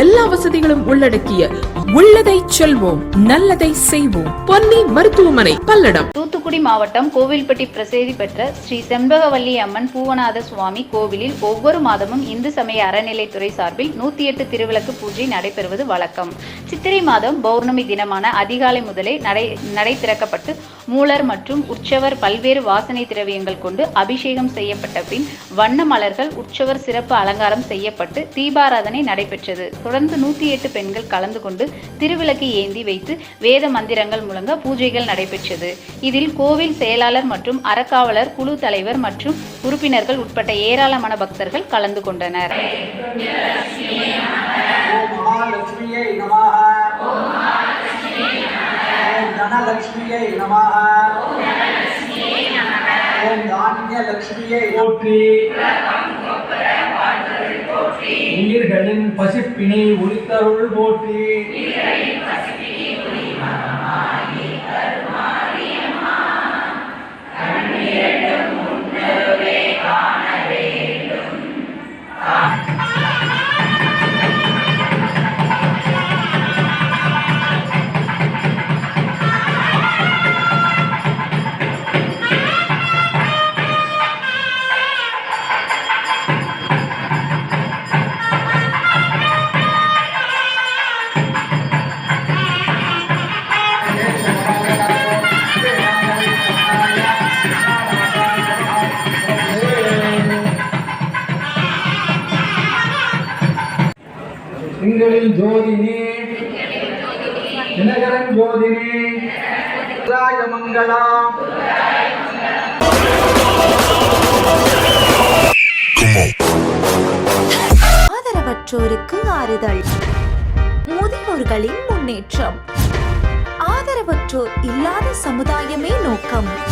எல்லா வசதிகளும் உள்ளடக்கிய உள்ளதை செல்வோம் நல்லதை செய்வோம். பொன்னி மருத்துவமனை பல்லடம். தூத்துக்குடி மாவட்டம் கோவில்பட்டி பிரசித்தி பெற்ற ஸ்ரீ செண்பகவல்லி அம்மன் பூவநாத சுவாமி கோவிலில் ஒவ்வொரு மாதமும் இந்து சமய அறநிலைத்துறை சார்பில் நூத்தி எட்டு திருவிளக்கு பூஜை நடைபெறுவது வழக்கம். சித்திரை மாதம் பௌர்ணமி தினமான அதிகாலை முதலே நடை நடை திறக்கப்பட்டு மூலர் மற்றும் உற்சவர் பல்வேறு வாசனை திரவியங்கள் கொண்டு அபிஷேகம் செய்யப்பட்ட பின் வண்ண மலர்கள் உற்சவர் சிறப்பு அலங்காரம் செய்யப்பட்டு தீபாராதனை நடைபெற்றது. தொடர்ந்து நூத்தி எட்டு பெண்கள் கலந்து கொண்டு திருவிளக்கு ஏந்தி வைத்து வேத மந்திரங்கள் முழங்க பூஜைகள் நடைபெற்றது. இதில் கோவில் செயலாளர் மற்றும் அறக்காவலர் குழு தலைவர் மற்றும் உறுப்பினர்கள் உட்பட்ட ஏராளமான பக்தர்கள் கலந்து கொண்டனர். ஓம் தனலட்சுமியை நமः ஓம் தானியலட்சுமியை போற்றி. உயிர்களின் பசிப்பினை ஒளித்தருள் போற்றி திங்களில் ஜோதினி. தினகரன் ஜோதினி. ராஜமங்கலம் ஆதரவற்றோருக்கு ஆறுதல். முதியோர்களின் முன்னேற்றம். ஆதரவற்றோர் இல்லாத சமுதாயமே நோக்கம்.